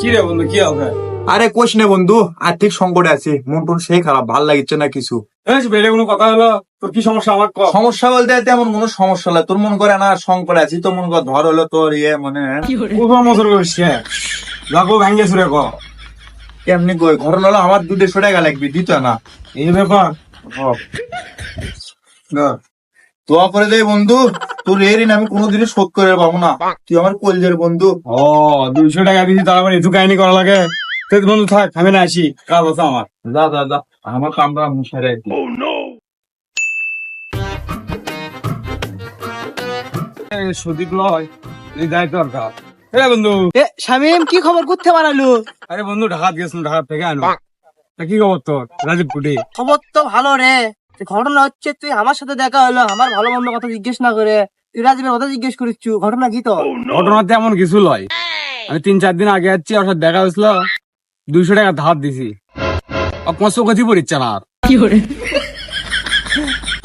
কি রে বন্ধু কি হবে আরে কোশ নে বন্ধু আর্থিক সংকটে আছি। মন টন সেই খারাপ ভালো লাগছে না কিছু। বেড়ে কোনো কথা হলো? তোর কি সমস্যা আমার সমস্যা বলতে তেমন কোনো সমস্যা হলে তোর মন করে না সংকটে আছি তোর মন করে ধর হলো তোর ইয়ে মানে। মজুর ভেঙ্গে সুরে ক? কেমনি কই ঘর হলো আমার দু দেড়শো টাকা লাগবে দিত না। এই ব্যাপার। দোয়া করে দে বন্ধু। তোর ঋণ আমি কোনোদিনই শোধ করে পাবো না। তুই আমার কলজের বন্ধু। ও দুইশো টাকা দিছি তার আবার এতু কাহিনী করা লাগে। তুই বন্ধু থাক আমি না আসি। কাজ আছে আমার। যা যা যা। আমার আমি সেরে দিই। সুদীপ লয় এই দায়িত্ব দরকার হ্যাঁ বন্ধু। এ শামিম কি খবর? করতে পারালু আরে বন্ধু ঢাকাত গেছিলাম ঢাকা থেকে আনো। তা কি খবর তোর? রাজীব কুটি। খবর তো ভালো রে। ঘটনা হচ্ছে তুই আমার সাথে দেখা হলো আমার ভালো মন্দ কথা জিজ্ঞেস না করে। তুই রাজীবের কথা জিজ্ঞেস করিস ঘটনা কি তো ঘটনা তেমন কিছু লয়। আমি তিন চার দিন আগে যাচ্ছি ওর সাথে দেখা হয়েছিল দুইশো টাকা ধার দিছি। চোখে পড়িচ্ছে না আর।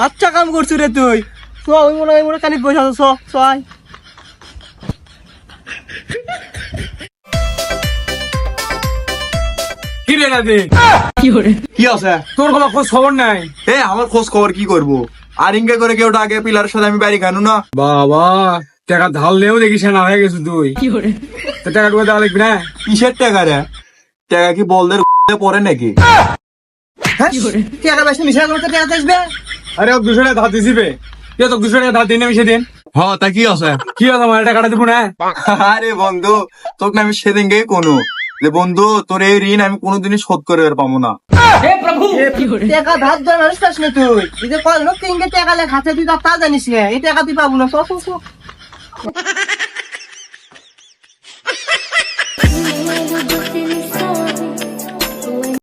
আচ্ছা কাম করছু রে তুই। ওই মনে হয় মনে কানি পয়সা কি রে রাজীব কি আছে? তোর কোনো খোঁজ খবর নাই? এ আমার খোঁজ খবর কি করব? আর ইঙ্গে করে কেউ আগে পিলার সাথে আমি বাড়ি খানু না। বাবা টাকা ধার লেও দেখিস না হয়ে গেছে তুই। তো টাকা টুকা দেওয়া লাগবে না কিসের টাকা রে? টাকা কি বলদের পরে নাকি? টাকা পয়সা মিশা করতে টাকা আসবে আরে ও দুশো টাকা ধার দিছি বে। কে তো দুশো টাকা ধার দিন আমি সেদিন? হ তা কি আছে? কি আছে আমার? টাকাটা দিব না? আরে বন্ধু তোকে আমি সেদিন গে কোনো। যে বন্ধু তোর এই ঋণ আমি কোনোদিনই শোধ করে আর পাবো না। টাকা ধার না তুই। এই যে কয় লোক তিনকে টাকা লেখা আছে তুই তা তা জানিস না এই টাকা তুই পাবো না।